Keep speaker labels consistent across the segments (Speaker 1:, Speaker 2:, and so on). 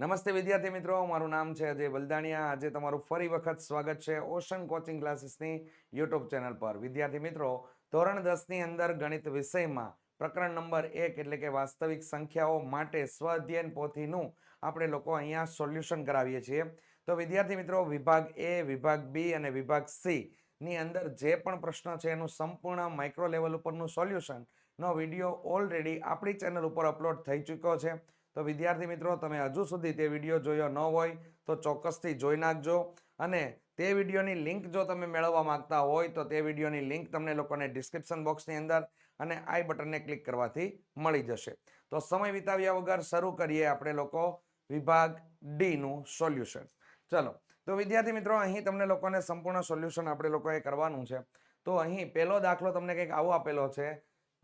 Speaker 1: નમસ્તે વિદ્યાર્થી મિત્રો, મારું નામ છે અજય બલદાણિયા. આજે તમારું ફરી વખત સ્વાગત છે ઓશન કોચિંગ ક્લાસીસની યુટ્યુબ ચેનલ પર. વિદ્યાર્થી મિત્રો, ધોરણ દસની અંદર ગણિત વિષયમાં પ્રકરણ નંબર એક એટલે કે વાસ્તવિક સંખ્યાઓ માટે સ્વઅધ્યયન પોથીનું આપણે લોકો અહીંયા સોલ્યુશન કરાવીએ છીએ. તો વિદ્યાર્થી મિત્રો, વિભાગ એ, વિભાગ બી અને વિભાગ સી ની અંદર જે પણ પ્રશ્ન છે એનું સંપૂર્ણ માઇક્રો લેવલ ઉપરનું સોલ્યુશન નો વીડિયો ઓલરેડી આપણી ચેનલ ઉપર અપલોડ થઈ ચૂક્યો છે. તો વિદ્યાર્થી મિત્રો, તમે હજુ સુધી તે વીડિયો જોયો ન હોય તો ચોક્કસથી જોઈ નાખજો. અને તે વિડીયોની લિંક જો તમે મેળવવા માંગતા હોય તો તે વિડીયોની લિંક તમને લોકોને ડિસ્ક્રિપ્શન બોક્સની અંદર અને આઈ બટનને ક્લિક કરવાથી મળી જશે. તો સમય વિતાવ્યા વગર શરૂ કરીએ આપણે લોકો વિભાગ ડીનું સોલ્યુશન. ચલો, તો વિદ્યાર્થી મિત્રો, અહીં તમને લોકોને સંપૂર્ણ સોલ્યુશન આપણે લોકોએ કરવાનું છે. તો અહીં પહેલો દાખલો તમને કંઈક આવો આપેલો છે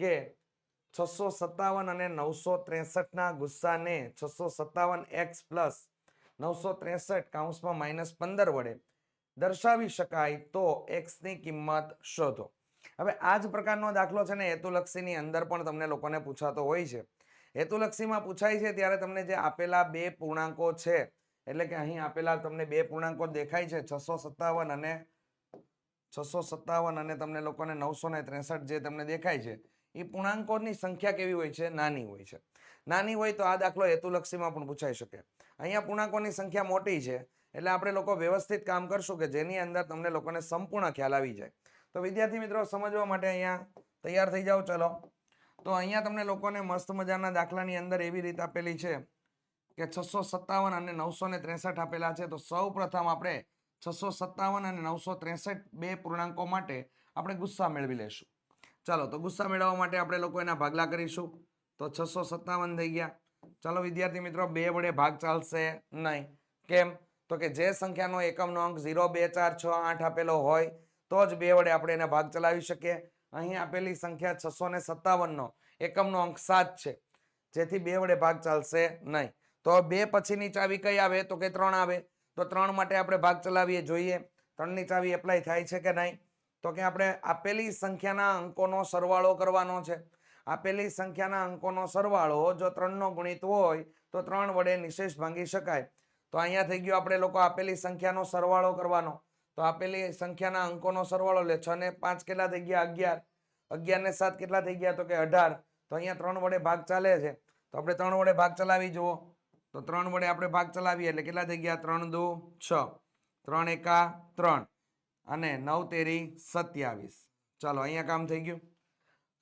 Speaker 1: કે છસો સત્તાવન અને નવસો ત્રેસઠના ગુસ્સાને છસો સત્તાવન એક્સ પ્લસ નવસો ત્રેસઠ કાઉન્સમાં માઇનસ પંદર વડે દર્શાવી શકાય તો એક્સની કિંમત શોધો. હવે આ જ પ્રકારનો દાખલો છે ને હેતુલક્ષીની અંદર પણ તમને લોકોને પૂછાતો હોય છે. હેતુલક્ષીમાં પૂછાય છે ત્યારે તમને જે આપેલા બે પૂર્ણાંકો છે, એટલે કે અહીં આપેલા તમને બે પૂર્ણાંકો દેખાય છે, છસો સત્તાવન અને છસો સત્તાવન અને તમને લોકોને નવસો ને ત્રેસઠ જે તમને દેખાય છે એ પૂર્ણાંકોની સંખ્યા કેવી હોય છે? નાની હોય છે. નાની હોય તો આ દાખલો હેતુલક્ષીમાં પણ પૂછાઈ શકે. અહીંયા પૂર્ણાંકોની સંખ્યા મોટી છે, એટલે આપણે લોકો વ્યવસ્થિત કામ કરશું કે જેની અંદર તમને લોકોને સંપૂર્ણ ખ્યાલ આવી જાય. તો વિદ્યાર્થી મિત્રો, સમજવા માટે અહીંયા તૈયાર થઈ જાઓ, ચલો. તો અહીંયા તમને લોકોને મસ્ત મજાના દાખલાની અંદર એવી રીત આપેલી છે કે છસો સત્તાવન અને નવસો ને ત્રેસઠ આપેલા છે. તો સૌ આપણે છસો સત્તાવન અને નવસો ત્રેસઠ બે પૂર્ણાંકો માટે આપણે ગુસ્સા મેળવી લેશું. ચાલો, તો ગુસ્સા મેળવવા માટે આપણે લોકો એના ભાગલા કરીશું. તો છસો સત્તાવન થઈ ગયા. ચાલો, વિદ્યાર્થી મિત્રો, બે વડે ભાગ ચાલશે નહીં. કેમ? તો કે જે સંખ્યાનો એકમનો અંક ઝીરો, બે, ચાર, છ, આઠ આપેલો હોય, તો જ બે વડે આપણે એને ભાગ ચલાવી શકીએ. અહીં આપેલી સંખ્યા છસો ને સત્તાવનનો, એકમનો અંક સાત છે. જેથી બે વડે ભાગ ચાલશે નહીં. તો બે પછીની ચાવી કઈ આવે? તો કે ત્રણ આવે. તો ત્રણ માટે આપણે ભાગ ચલાવીએ, જોઈએ. ત્રણની ચાવી એપ્લાય થાય છે કે નહીં? તો કે આપણે આપેલી સંખ્યાના અંકોનો સરવાળો કરવાનો છે. આપેલી સંખ્યાના અંકોનો સરવાળો જો ત્રણનો ગુણિત હોય, તો ત્રણ વડે નિશેષ ભાંગી શકાય. તો અહીંયા થઈ ગયો આપણે લોકો આપેલી સંખ્યાનો સરવાળો કરવાનો. તો આપેલી સંખ્યાના અંકોનો સરવાળો લે, છ ને પાંચ કેટલા થઈ ગયા? અગિયાર. અગિયાર ને સાત કેટલા થઈ ગયા? તો કે અઢાર. તો અહીંયા ત્રણ વડે ભાગ ચાલે છે. તો આપણે ત્રણ વડે ભાગ ચલાવી જુઓ. તો ત્રણ વડે આપણે ભાગ ચલાવીએ એટલે કેટલા થઈ ગયા? ત્રણ દુ છ. ત્રણ એકા ત્રણ. અને નવ તેરી સત્યાવીસ. ચાલો, અહીંયા કામ થઈ ગયું.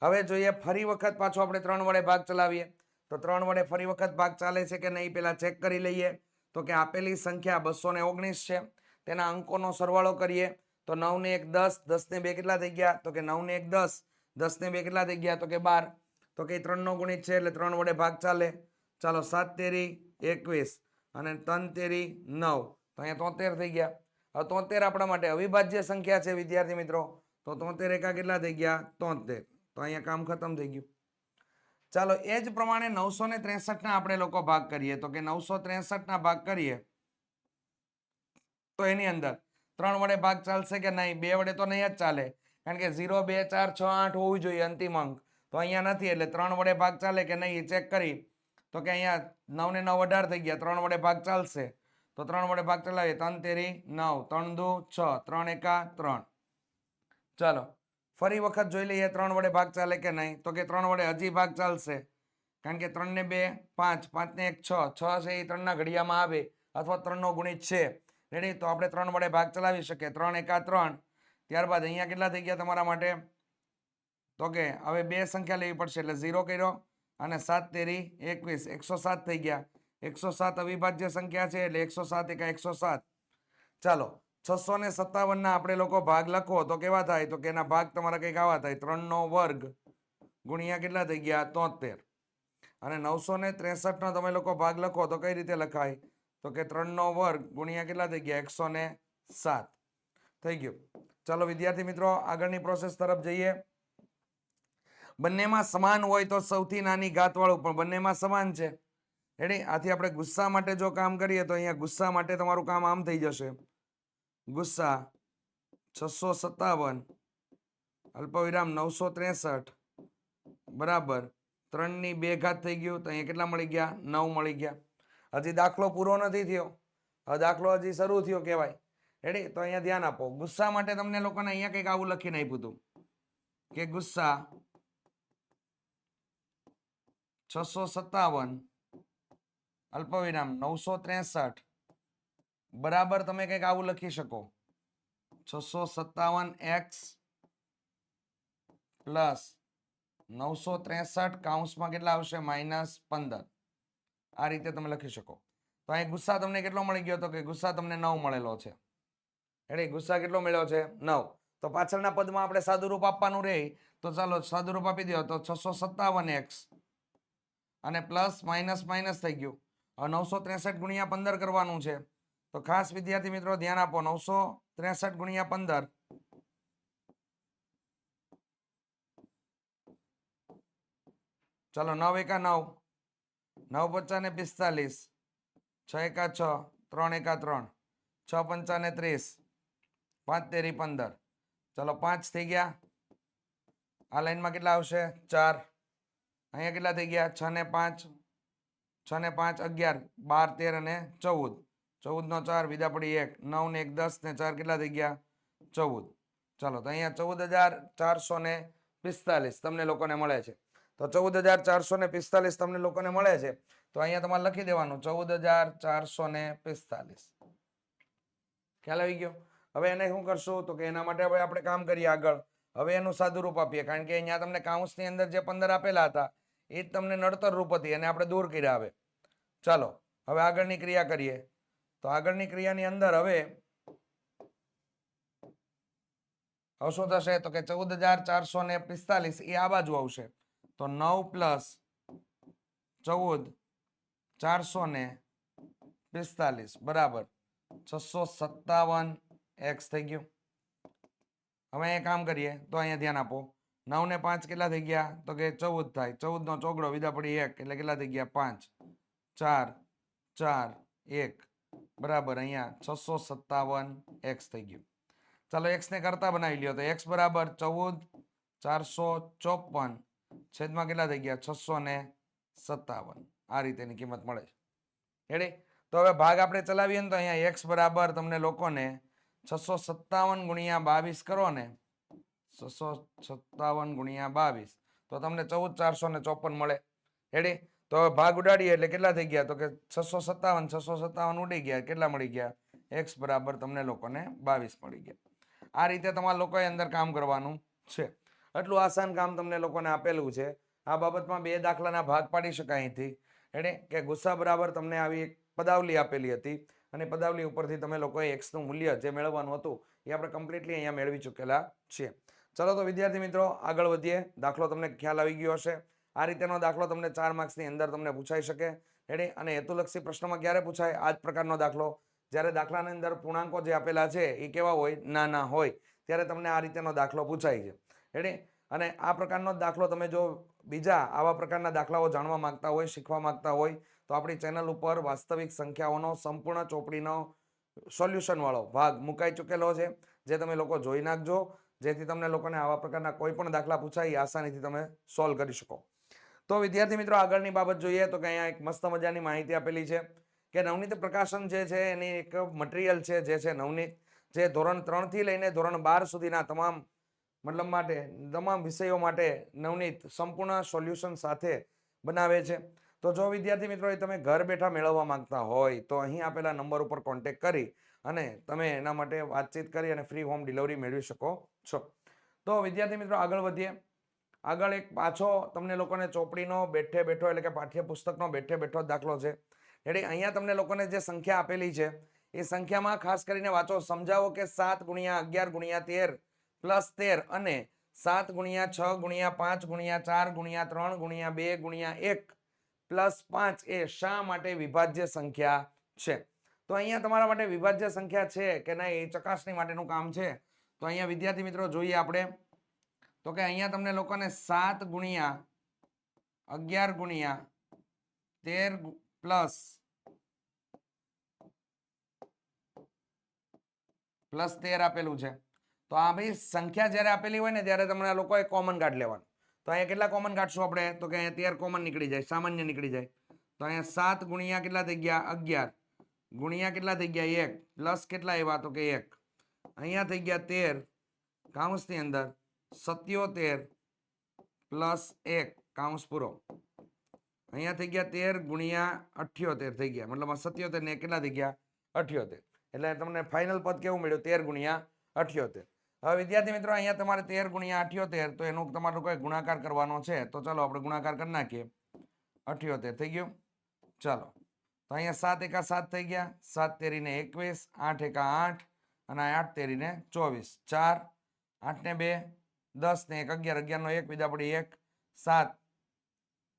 Speaker 1: હવે જોઈએ, ફરી વખત પાછો આપણે ત્રણ વડે ભાગ ચલાવીએ. તો ત્રણ વડે ફરી વખત ભાગ ચાલે છે કે નહીં પહેલાં ચેક કરી લઈએ. તો કે આપેલી સંખ્યા બસો ઓગણીસ છે. તેના અંકોનો સરવાળો કરીએ. તો નવને એક દસ દસને બે કેટલા થઈ ગયા? તો કે નવને એક દસ દસને બે કેટલા થઈ ગયા? તો કે બાર. તો કે ત્રણનો ગુણિત છે, એટલે ત્રણ વડે ભાગ ચાલે. ચાલો, સાત તેરી એકવીસ અને ત્રણ તેરી નવ. તો અહીંયા તોતેર થઈ ગયા. હવે તોતેર આપણા માટે અવિભાજ્ય સંખ્યા છે, વિદ્યાર્થી મિત્રો. તો તોતેર એકા કેટલા થઈ ગયા? તોતેર. તો અહીંયા કામ ખતમ થઈ ગયું. ચાલો, એ જ પ્રમાણે નવસો ને ત્રેસઠના આપણે લોકો ભાગ કરીએ. તો કે નવસો ત્રેસઠના ભાગ કરીએ. તો એની અંદર ત્રણ વડે ભાગ ચાલશે કે નહીં? બે વડે તો નહીં જ ચાલે. કારણ કે ઝીરો, બે, ચાર, છ, આઠ હોવું જોઈએ અંતિમ અંક. તો અહીંયા નથી, એટલે ત્રણ વડે ભાગ ચાલે કે નહીં એ ચેક કરી. તો કે અહીંયા નવ ને નવ અઢાર થઈ ગયા. ત્રણ વડે ભાગ ચાલશે. તો ત્રણ વડે ભાગ ચલાવીએ. ત્રણ તેરી, નવ, ત્રણ દુ, છ, ત્રણ એકા, ત્રણ. ચાલો, ફરી વખત જોઈ લઈએ ત્રણ વડે ભાગ ચાલે કે નહીં. તો કે ત્રણ વડે હજી ભાગ ચાલશે. કારણ કે ત્રણ ને બે, પાંચ પાંચ ને એક, છ. છ છે એ ત્રણના ઘડિયામાં આવે અથવા ત્રણનો ગુણિત છે. રેડી તો આપણે ત્રણ વડે ભાગ ચલાવી શકીએ. ત્રણ એકા, ત્રણ. ત્યારબાદ અહીંયા કેટલા થઈ ગયા તમારા માટે? તો કે હવે બે સંખ્યા લેવી પડશે એટલે ઝીરો કર્યો અને સાત તેરી એકવીસ. એકસો સાત થઈ ગયા. એકસો સાત અવિભાજ્ય સંખ્યા છે એટલે એકસો સાત એકા એકસો સાત. ચાલો, છસો ને સત્તાવનના આપણે લોકો ભાગ લખો. તો કેવા થાય? તો કે એના ભાગ તમારા કંઈક આવા થાય. ત્રણનો વર્ગ ગુણ્યા કેટલા થઈ ગયા? તોતેર. અને નવસો ને ત્રેસઠનો તમે લોકો ભાગ લખો, તો કઈ રીતે લખાય? તો કે ત્રણનો વર્ગ ગુણ્યા કેટલા થઈ ગયા? એકસો ને સાત. થઈ ગયું. ચાલો, વિદ્યાર્થી મિત્રો, આગળની પ્રોસેસ તરફ જઈએ. બંનેમાં સમાન હોય તો સૌથી નાની ઘાતવાળું પણ બંનેમાં સમાન છે. રેડી આથી આપણે ગુસ્સા માટે જો કામ કરીએ તો અહીંયા ગુસ્સા માટે તમારું કામ આમ થઈ જશે. ગુસ્સા છસો સત્તાવન, અલ્પવિરામ નવસો ત્રેસઠ, બરાબર ત્રણની બે ઘાત થઈ ગયું તો અહીંયા કેટલા મળી ગયા? નવ મળી ગયા. હજી દાખલો પૂરો નથી થયો. હવે દાખલો હજી શરૂ થયો કહેવાય. રેડી તો અહીંયા ધ્યાન આપો. ગુસ્સા માટે તમને લોકોને અહીંયા કંઈક આવું લખીને આપ્યું હતું કે ગુસ્સા છસો સત્તાવન અલ્પવિરામ નવસો ત્રેસઠ. બરાબર તમે કંઈક આવું લખી શકો. છસો સત્તાવન એક્સ પ્લસ નવસો ત્રેસઠ કાઉન્સમાં કેટલા આવશે? માઇનસ પંદર. આ રીતે તમે લખી શકો. તો અહીં ગુસ્સા તમને કેટલો મળી ગયો? હતો કે ગુસ્સા તમને નવ મળેલો છે. એટલે ગુસ્સા કેટલો મળ્યો છે? નવ. તો પાછળના પદમાં આપણે સાદુરૂપ આપવાનું રહે. તો ચાલો સાદુરૂપ આપી દો. તો છસો સત્તાવન એક્સ અને પ્લસ માઇનસ માઇનસ થઈ ગયું. નવસો ત્રેસઠ ગુણ્યા પંદર કરવાનું છે. તો ખાસ વિદ્યાર્થી મિત્રો ધ્યાન આપો, નવસો ત્રેસઠ ગુણ્યા પંદર. ચલો, નવ એકા નવ. નવ પચાને પિસ્તાલીસ. છ એકા છ, ત્રણ એકા ત્રણ. છ પંચાને ત્રીસ. પાંચ તેરી પંદર. ચલો, પાંચ થઈ ગયા. આ લાઈનમાં કેટલા આવશે? ચાર. અહીંયા કેટલા થઈ ગયા? છ ને પાંચ. છ ને પાંચ અગિયાર, બાર, તેર અને ચૌદ. ચૌદ નો ચાર વિદા પડી એક. નવ ને એક, દસ ને ચાર કેટલા થઈ ગયા? ચૌદ. ચાલો, તો અહીંયા ચૌદ હજાર ચારસો ને પિસ્તાલીસ તમને લોકોને મળે છે. તો ચૌદ હજાર ચારસો ને પિસ્તાલીસ તમને લોકોને મળે છે. તો અહીંયા તમારે લખી દેવાનું, ચૌદ હજાર ચારસો ને પિસ્તાલીસ. ખ્યાલ આવી ગયો? હવે એને શું કરશું? તો કે એના માટે હવે આપણે કામ કરીએ આગળ. હવે એનું સાદું રૂપ આપીએ, કારણ કે અહીંયા તમને કાઉન્સની અંદર જે પંદર આપેલા હતા એ જ તમને નડતર રૂપ હતી એને આપણે દૂર કર્યા હવે. ચાલો, હવે આગળની ક્રિયા કરીએ. તો આગળની ક્રિયાની અંદર હવે હવે શું થશે? તો કે ચૌદ હજાર ચારસો ને પિસ્તાલીસ એ આ બાજુ આવશે. તો નવ પ્લસ ચૌદ ચારસો ને પિસ્તાલીસ, બરાબર. છસો સત્તાવન એક્સ થઈ ગયું. હવે અહીંયા કામ કરીએ, તો અહીંયા ધ્યાન આપો. નવ ને પાંચ કેટલા થઈ ગયા? તો કે ચૌદ થાય. ચૌદ નો ચોગડો વિદા પડી એક, એટલે કેટલા થઈ ગયા? પાંચ. ચાર. ચાર. એક. બરાબર, અહીંયા છસો સત્તાવન એક્સ થઈ ગયું. ચાલો એક્સ ને કરતા બનાવી લ્યો. તો એક્સ બરાબર ચૌદ, ચારસો ચોપન. છેદમાં કેટલા થઈ ગયા? છસો ને સત્તાવન. આ રીતેની કિંમત મળે છે. રેડી તો હવે ભાગ આપણે ચલાવીએ ને તો અહીંયા એક્સ બરાબર તમને લોકોને છસો સત્તાવન ગુણ્યા બાવીસ કરો ને છસો સત્તાવન ગુણ્યા બાવીસ. તો તમને ચૌદ ચારસો ને ચોપન મળે. હેડી તો ભાગ ઉડાડીએ એટલે કેટલા થઈ ગયા? તો કે છસો સત્તાવન છસો સત્તાવન ઉડી ગયા. કેટલા મળી ગયા? એક્સ બરાબર તમને લોકોને બાવીસ મળી ગયા. આ રીતે તમારા લોકોએ અંદર કામ કરવાનું છે. એટલું આસાન કામ તમને લોકોને આપેલું છે. આ બાબતમાં બે દાખલાના ભાગ પાડી શકાય અહીંથી. એટલે કે ગુસ્સા બરાબર તમને આવી એક પદાવલી આપેલી હતી. અને પદાવલી ઉપરથી તમે લોકોએ એક્સનું મૂલ્ય જે મેળવવાનું હતું એ આપણે કમ્પ્લીટલી અહીંયા મેળવી ચૂકેલા છીએ. ચલો તો વિદ્યાર્થી મિત્રો, આગળ વધીએ. દાખલો તમને ખ્યાલ આવી ગયો હશે. આ રીતેનો દાખલો તમને ચાર માર્ક્સની અંદર તમને પૂછાઈ શકે. રેડી અને હેતુલક્ષી પ્રશ્નમાં ક્યારે પૂછાય? આ જ પ્રકારનો દાખલો. જ્યારે દાખલાની અંદર પૂર્ણાંકો જે આપેલા છે, એ કેવા હોય? નાના હોય. ત્યારે તમને આ રીતેનો દાખલો પૂછાય છે. રેડી અને આ પ્રકારનો દાખલો તમે જો બીજા આવા પ્રકારના દાખલાઓ જાણવા માંગતા હોય, શીખવા માંગતા હોય, તો આપણી ચેનલ ઉપર વાસ્તવિક સંખ્યાઓનો, સંપૂર્ણ ચોપડીનો, સોલ્યુશનવાળો ભાગ મુકાઈ ચૂકેલો છે, જે તમે લોકો જોઈ નાખજો. જેથી તમને લોકોને આવા પ્રકારના કોઈ પણ દાખલા પૂછાય, એ આસાનીથી તમે સોલ્વ કરી શકો. તો વિદ્યાર્થી મિત્રો, આગળની બાબત જોઈએ તો કે અહીંયા એક મસ્ત મજાની માહિતી આપેલી છે કે નવનીત પ્રકાશન જે છે, એની એક મટીરિયલ છે, જે છે નવનીત, જે ધોરણ ત્રણથી લઈને ધોરણ બાર સુધીના તમામ મતલબ માટે, તમામ વિષયો માટે નવનીત સંપૂર્ણ સોલ્યુશન સાથે બનાવે છે. તો જો વિદ્યાર્થી મિત્રો, એ તમે ઘર બેઠા મેળવવા માંગતા હોય, તો અહીં આપેલા નંબર ઉપર કોન્ટેક કરી અને તમે એના માટે વાતચીત કરી અને ફ્રી હોમ ડિલિવરી મેળવી શકો છો. તો વિદ્યાર્થી મિત્રો આગળ વધીએ. આગળ એક પાછો તમને લોકોને ચોપડીનો બેઠે બેઠો એટલે કે પાઠ્યપુસ્તકનો બેઠે બેઠો દાખલો છે. એટલે અહીંયા તમને લોકોને જે સંખ્યા આપેલી છે, એ સંખ્યામાં ખાસ કરીને વાંચો, સમજાવો કે સાત ગુણ્યા અગિયાર ગુણ્યા તેર પ્લસ તેર અને સાત ગુણ્યા છ ગુણ્યા પાંચ ગુણ્યા ચાર ગુણ્યા ત્રણ ગુણ્યા બે ગુણ્યા એક પ્લસ પાંચ એ શા માટે વિભાજ્ય સંખ્યા છે? તો અહીંયા તમારા માટે વિભાજ્ય સંખ્યા છે કે નહીં એ ચકાસણી માટેનું કામ છે. તો અહીંયા વિદ્યાર્થી મિત્રો જોઈએ આપણે. તો કે અહીંયા તમને લોકોને સાત ગુણ્યા અગિયાર ગુણ્યા તેર પ્લસ પ્લસ તેર આપેલું છે. તો આ ભાઈ સંખ્યા જ્યારે આપેલી હોય ને ત્યારે તમને આ લોકોએ કોમન કાઢ લેવાનું. તો અહીંયા કેટલા કોમન કાઢશું આપણે? તો કે અહીંયા તેર કોમન નીકળી જાય, સામાન્ય નીકળી જાય. તો અહીંયા સાત ગુણ્યા કેટલા થઈ ગયા? અગિયાર. ગુણ્યા કેટલા થઈ ગયા? એક. પ્લસ કેટલા આવ્યા? તો કે એક. અહીંયા થઈ ગયા તેર. કાઉન્સની અંદર સત્યોતેર પ્લસ એક. કાઉન્સ પૂરો. અહીંયા થઈ ગયા તેર ગુણ્યા અઠ્યોતેર થઈ ગયા. મતલબ સત્યોતેર ને કેટલા થઈ ગયા? અઠ્યોતેર. એટલે તમને ફાઇનલ પદ કેવું મળ્યું? તેર ગુણ્યા અઠ્યોતેર. હવે વિદ્યાર્થી મિત્રો, અહીંયા તમારે તેર ગુણ્યા અઠ્યોતેર, તો એનું તમારું કોઈ ગુણાકાર કરવાનો છે. તો ચાલો આપણે ગુણાકાર કરી નાખીએ. અઠ્યોતેર થઈ ગયું. ચાલો. તો અહીંયા સાત એકા સાત થઈ ગયા. સાત તેરીને એકવીસ, આઠ એકા આઠ અને આઠ તેરીને ચોવીસ. ચાર આઠ ને બે, દસ ને એક, અગિયાર, અગિયારનો એક, બીજા પડી એક, સાત,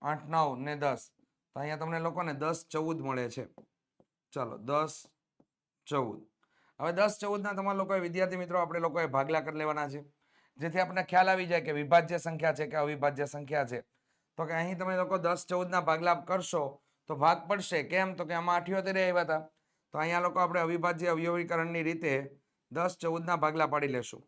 Speaker 1: આઠ, નવ ને દસ. તો અહીંયા તમને લોકોને દસ ચૌદ મળે છે. ચાલો, દસ ચૌદ. હવે દસ ચૌદના તમારા લોકોએ, વિદ્યાર્થી મિત્રો, આપણે લોકોએ ભાગલા કરી લેવાના છે. જેથી આપણને ખ્યાલ આવી જાય કે વિભાજ્ય સંખ્યા છે કે અવિભાજ્ય સંખ્યા છે. તો કે અહીં તમે લોકો દસ ચૌદના ભાગલા કરશો તો ભાગ પડશે. કેમ? તો કે આમાં અઠ્યોતેર આવ્યા હતા. તો અહીંયા લોકો આપણે અવિભાજ્ય અવયવીકરણની રીતે દસ ચૌદના ભાગલા પાડી લેશું.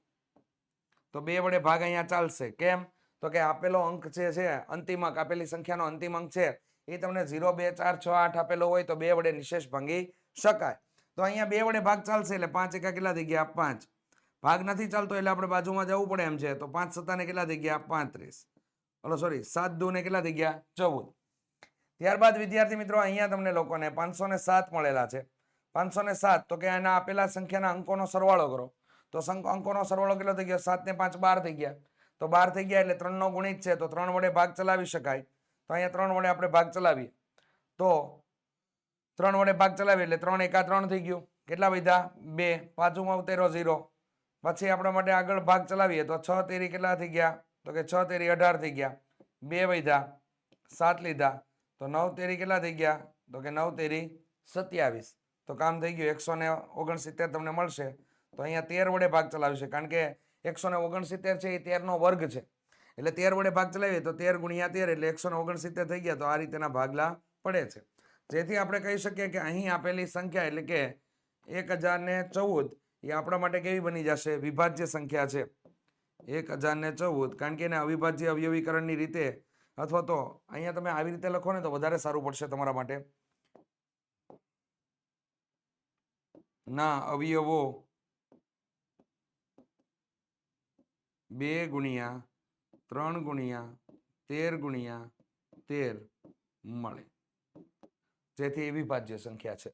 Speaker 1: તો બે વડે ભાગ અહીંયા ચાલશે. કેમ? તો કે આપેલો અંક જે છે, અંતિમ અંક, આપેલી સંખ્યાનો અંતિમ અંક છે, એ તમને ઝીરો, બે, ચાર, છ, આઠ આપેલો હોય તો બે વડે નિશેષ ભાંગી શકાય. તો અહીંયા બે વડે ભાગ ચાલશે એટલે પાંચ એકા કેટલા થઈ ગયા? પાંચ. ભાગ નથી ચાલતો એટલે આપણે બાજુમાં જવું પડે એમ છે. તો પાંચ સત્તાને કેટલા થઈ ગયા? પાંત્રીસ. હલો સોરી સાત દુને કેટલા થઈ ગયા? ચૌદ. ત્યારબાદ વિદ્યાર્થી મિત્રો, અહીંયા તમને લોકોને પાંચસો ને સાત મળેલા છે. પાંચસો ને સાત, તો કે એના આપેલા સંખ્યાના અંકોનો સરવાળો કરો. તો અંકોનો સરવાળો કેટલો થઈ ગયો? સાત ને પાંચ બાર થઈ ગયા. તો બાર થઈ ગયા એટલે ત્રણનો ગુણિત છે, તો ત્રણ વડે ભાગ ચલાવી શકાય. તો અહીંયા ત્રણ વડે આપણે ભાગ ચલાવીએ. તો ત્રણ વડે ભાગ ચલાવીએ એટલે ત્રણ એકા ત્રણ થઈ ગયું. કેટલા વધ્યા? બે. પાછુંમાં ઉતેરો ઝીરો. પછી આપણા માટે આગળ ભાગ ચલાવીએ તો છ તેરી કેટલા થઈ ગયા? તો કે છ તેરી અઢાર થઈ ગયા. બે વધ્યા. સાત લીધા. તો નવ તેરી કેટલા થઈ ગયા? તો કે નવ તેરી સત્યાવીસ. તો કામ થઈ ગયું એકસો ને ઓગણસિત્તેર તમને મળશે. તો અહીંયા તેર વડે ભાગ ચલાવશે કારણ કે એકસો ને ઓગણસિત્તેર છે એ તેરનો વર્ગ છે. એટલે તેર વડે ભાગ ચલાવીએ તો તેર ગુણ્યા તેર એટલે એકસો ને ઓગણસિત્તેર થઈ ગયા. તો આ રીતેના ભાગલા પડે છે. જેથી આપણે કહી શકીએ કે અહીં આપેલી સંખ્યા એટલે કે એક હજાર ને ચૌદ એ આપણા માટે કેવી બની જશે? વિભાજ્ય સંખ્યા છે. એક હજાર ને ચૌદ. કારણ કે એને અવિભાજ્ય અવયવીકરણની રીતે અથવા તો અહીંયા તમે આવી રીતે લખો ને તો વધારે સારું પડશે તમારા માટે. ના, અવયવો. બે ગુણ્યા ત્રણ ગુણ્યા તેર ગુણ્યા તેર મળે. જેથી એવી ભાજ્ય સંખ્યા છે.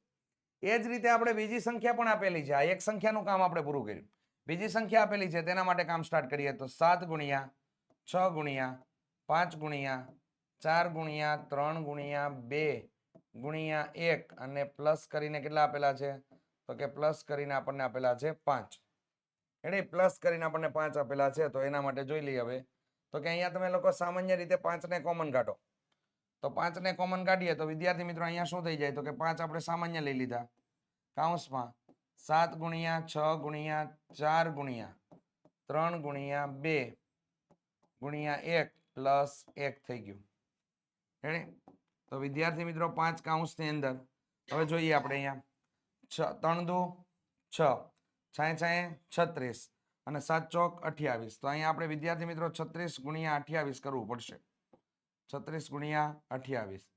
Speaker 1: એ જ રીતે આપણે બીજી સંખ્યા પણ આપેલી છે. આ એક સંખ્યાનું કામ આપણે પૂરું કર્યું. બીજી સંખ્યા આપેલી છે. તેના માટે કામ સ્ટાર્ટ કરીએ તો સાત ગુણ્યા છ ગુણ્યા પાંચ ગુણ્યા ચાર ગુણ્યા ત્રણ ગુણ્યા બે ગુણ્યા એક અને પ્લસ કરીને કેટલા આપેલા છે? તો કે પ્લસ કરીને આપણને આપેલા છે પાંચ. એને પ્લસ કરીને આપણને પાંચ આપેલા છે, તો એના માટે જોઈ લઈએ હવે. તો કે અહીંયા તમે લોકો સામાન્ય રીતે પાંચને કોમન કાઢો. તો પાંચને કોમન કાઢીએ તો વિદ્યાર્થી મિત્રો અહીંયા શું થઈ જાય? તો કે પાંચ આપણે સામાન્ય લઈ લીધા. કાઉન્સમાં સાત ગુણ્યા છ ગુણ્યા ચાર ગુણ્યા ત્રણ ગુણ્યા બે ગુણ્યા એક પ્લસ એક થઈ ગયું. એને તો વિદ્યાર્થી મિત્રો, પાંચ કાઉન્સની અંદર. હવે જોઈએ આપણે અહીંયા. છ, ત્રણ દુ, છ. છાએ છાએ છત્રીસ. અને સાત ચોક અઠ્યાવીસ. તો અહીંયા આપણે વિદ્યાર્થી મિત્રો, છત્રીસ ગુણ્યા અઠ્યાવીસ કરવું પડશે. છત્રીસ ગુણ્યા અઠ્યાવીસ.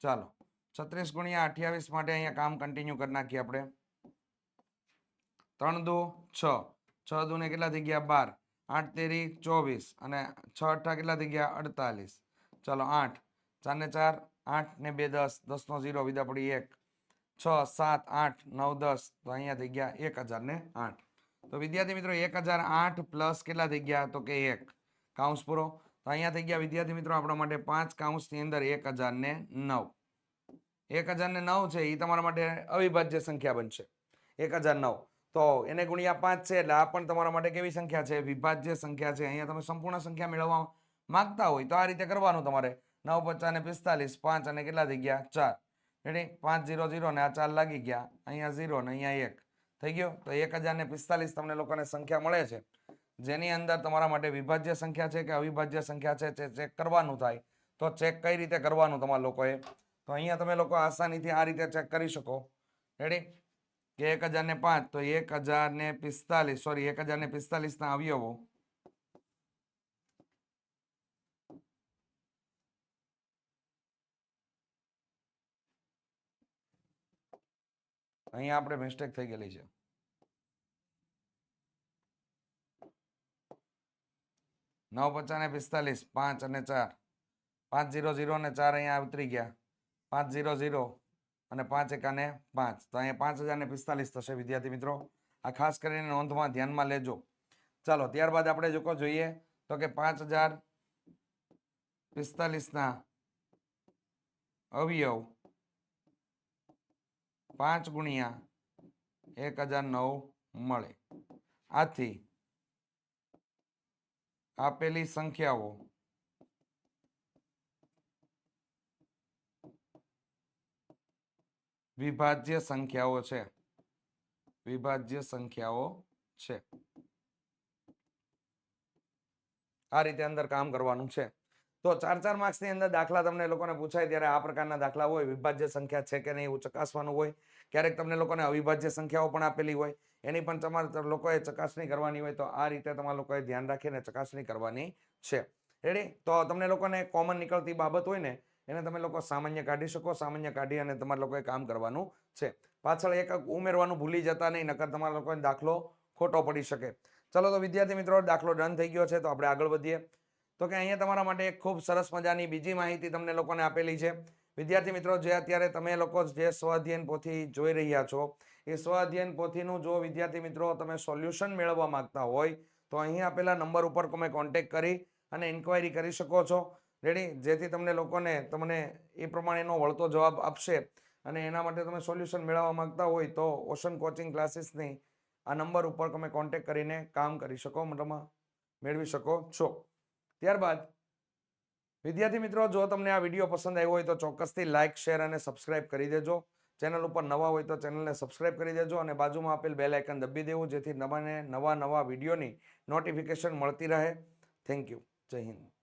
Speaker 1: ચાલો. છત્રીસ ગુણ્યા અઠ્યાવીસ માટે અહીંયા કામ કન્ટિન્યુ કરી નાખીએ આપણે. ત્રણ દુ, છ. છ દુ ને કેટલા થઈ ગયા? બાર. આઠ તેરી ચોવીસ અને છ અઠ્ઠા કેટલા થઈ ગયા? અડતાલીસ. ચાલો આઠ. ચાર ને ચાર, આઠ ને બે દસ. દસનો ઝીરો, વિદા પડી એક. છ, સાત, આઠ, નવ, દસ. તો અહીંયા થઈ ગયા એક હજાર ને આઠ. તો વિદ્યાર્થી મિત્રો, એક હજાર આઠ પ્લસ કેટલા થઈ ગયા? તો કે એક. કાઉન્સ પૂરો. તો અહીંયા થઈ ગયા વિદ્યાર્થી મિત્રો, આપણા માટે પાંચ કાઉન્સની અંદર એક હજાર ને નવ. એક હજાર ને નવ છે એ તમારા માટે અવિભાજ્ય સંખ્યા બનશે. એક હજાર નવ. તો એને ગુણ્યા પાંચ છે એટલે આ પણ તમારા માટે કેવી સંખ્યા છે? વિભાજ્ય સંખ્યા છે. અહીંયા તમે સંપૂર્ણ સંખ્યા મેળવવા માંગતા હોય તો આ રીતે કરવાનું તમારે. નવ, પચાસ ને પિસ્તાલીસ, પાંચ અને કેટલા થઈ ગયા? ચાર. રેડી પાંચ, જીરો જીરો ને આ ચાર લાગી ગયા. અહીંયા ઝીરો ને અહીંયા એક. થઈ ગયો? તો એક હજાર ને પિસ્તાલીસ તમને લોકોને સંખ્યા મળે છે. જેની અંદર તમારા માટે વિભાજ્ય સંખ્યા છે કે અવિભાજ્ય સંખ્યા છે તે ચેક કરવાનું થાય. તો ચેક કઈ રીતે કરવાનું તમારા લોકોએ? તો અહીંયા તમે લોકો આસાનીથી આ રીતે ચેક કરી શકો. રેડી કે એક હજાર ને પાંચ તો એક હજાર ને પિસ્તાલીસ સોરી એક હજાર ને પિસ્તાલીસના અવયવો અહીંયા આપણે મિસ્ટેક થઈ ગયેલી છે નવ પચાને પિસ્તાલીસ પાંચ અને ચાર પાંચ જીરો જીરો અને ચાર અહીંયા ઉતરી ગયા પાંચ જીરો જીરો અને પાંચ એકાને પાંચ. તો અહીંયા પાંચ હજાર ને પિસ્તાલીસ થશે, વિદ્યાર્થી મિત્રો. આ ખાસ કરીને નોંધમાં ધ્યાનમાં લેજો. ચાલો, ત્યારબાદ આપણે જો કોઈ જોઈએ, તો કે પાંચ હજાર પિસ્તાલીસના અવયવ પાંચ ગુણ્યા એક હજાર નવ મળે. આથી આપેલી સંખ્યાઓ વિભાજ્ય સંખ્યાઓ છે. વિભાજ્ય સંખ્યાઓ છે. આ રીતે અંદર કામ કરવાનું છે. તો ચાર ચાર માર્ક્સની અંદર દાખલા તમને લોકોને પૂછાય ત્યારે આ પ્રકારના દાખલા હોય, વિભાજ્ય સંખ્યા છે કે નહીં એવું ચકાસવાનું હોય. ક્યારેક તમને લોકોને અવિભાજ્ય સંખ્યાઓ પણ આપેલી હોય. એની પણ તમારે લોકોએ ચકાસણી કરવાની હોય તો આ રીતે તમારા લોકોએ ધ્યાન રાખીને ચકાસણી કરવાની છે. રેડી તો તમને લોકોને કોમન નીકળતી બાબત હોય ને એને તમે લોકો સામાન્ય કાઢી શકો, સામાન્ય કાઢી અને તમારે લોકોએ કામ કરવાનું છે. પાછળ એક ઉમેરવાનું ભૂલી જતા નહીં, નકર તમારા લોકોને દાખલો ખોટો પડી શકે. ચલો તો વિદ્યાર્થી મિત્રો, દાખલો ડન થઈ ગયો છે, તો આપણે આગળ વધીએ. તો કે અહીંયા તમારા માટે એક ખૂબ સરસ મજાની બીજી માહિતી તમને લોકોને આપેલી છે. વિદ્યાર્થી મિત્રો, જે અત્યારે તમે લોકો જે સ્વાધ્યયન પોથી જોઈ રહ્યા છો, એ સ્વાધ્યયન પોથીનું જો વિદ્યાર્થી મિત્રો તમે સોલ્યુશન મેળવવા માંગતા હોય, તો અહીં આપેલા નંબર ઉપર તમે કોન્ટેક કરી અને ઇન્ક્વાયરી કરી શકો છો. રેડી જેથી તમને લોકોને તમને એ પ્રમાણેનો વળતો જવાબ આપશે. અને એના માટે તમે સોલ્યુશન મેળવવા માંગતા હોય તો ઓશન કોચિંગ ક્લાસીસની આ નંબર ઉપર તમે કોન્ટેક કરીને કામ કરી શકો, મતલબ મેળવી શકો છો. ત્યારબાદ, વિદ્યાર્થી મિત્રો, જો તમને આ વીડિયો પસંદ આવ્યો હોય તો ચોક્કસથી લાઇક શેર અને સબસ્ક્રાઇબ કરી દેજો. ચેનલ ઉપર નવા હોય તો ચેનલને સબસ્ક્રાઇબ કરી દેજો અને બાજુમાં આપેલ બેલ આઇકન દબી દેવું જેથી નવાને નવા નવા વિડીયોની નોટિફિકેશન મળતી રહે. થેન્ક યુ જય હિન્દ.